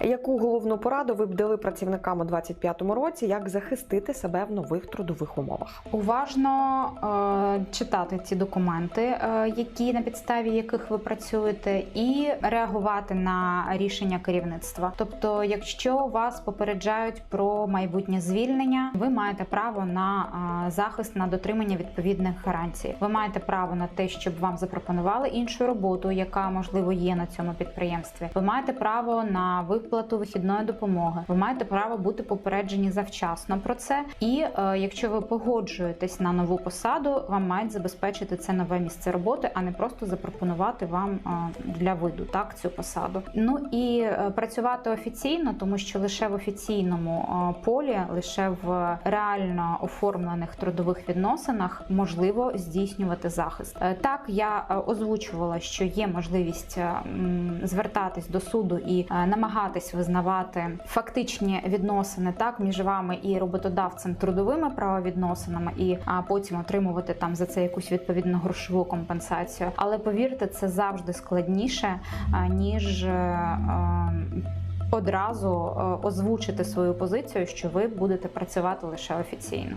Яку головну пораду ви б дали працівникам у 2025 році, як захистити себе в нових трудових умовах? Уважно е, читати ці документи, е, які на підставі яких ви працюєте, і реагувати на рішення керівництва. Тобто, якщо вас попереджають про майбутнє звільнення, ви маєте право на е, захист на дотримання відповідних гарантій. Ви маєте право на те, щоб вам запропонували іншу роботу, яка можливо є на цьому підприємстві. Ви маєте право на виплату вихідної допомоги. Ви маєте право бути попереджені завчасно про це. І е, якщо ви погоджуєтесь на нову посаду, вам мають забезпечити це нове місце роботи, а не просто запропонувати вам е, для виду так цю посаду. Ну і е, працювати офіційно, тому що лише в офіційному е, полі, лише в реально оформлених трудових відносинах можливо здійснювати захист. Е, Так я е, озвучувала, що є можливість е, звертатись до суду і е, намагатись визнавати фактичні відносини так між вами і роботодавцем трудовими правовідносинами, і а, потім отримувати там за це якусь відповідну грошову компенсацію. Але повірте, це завжди складніше ніж. е, Одразу е, озвучити свою позицію, що ви будете працювати лише офіційно.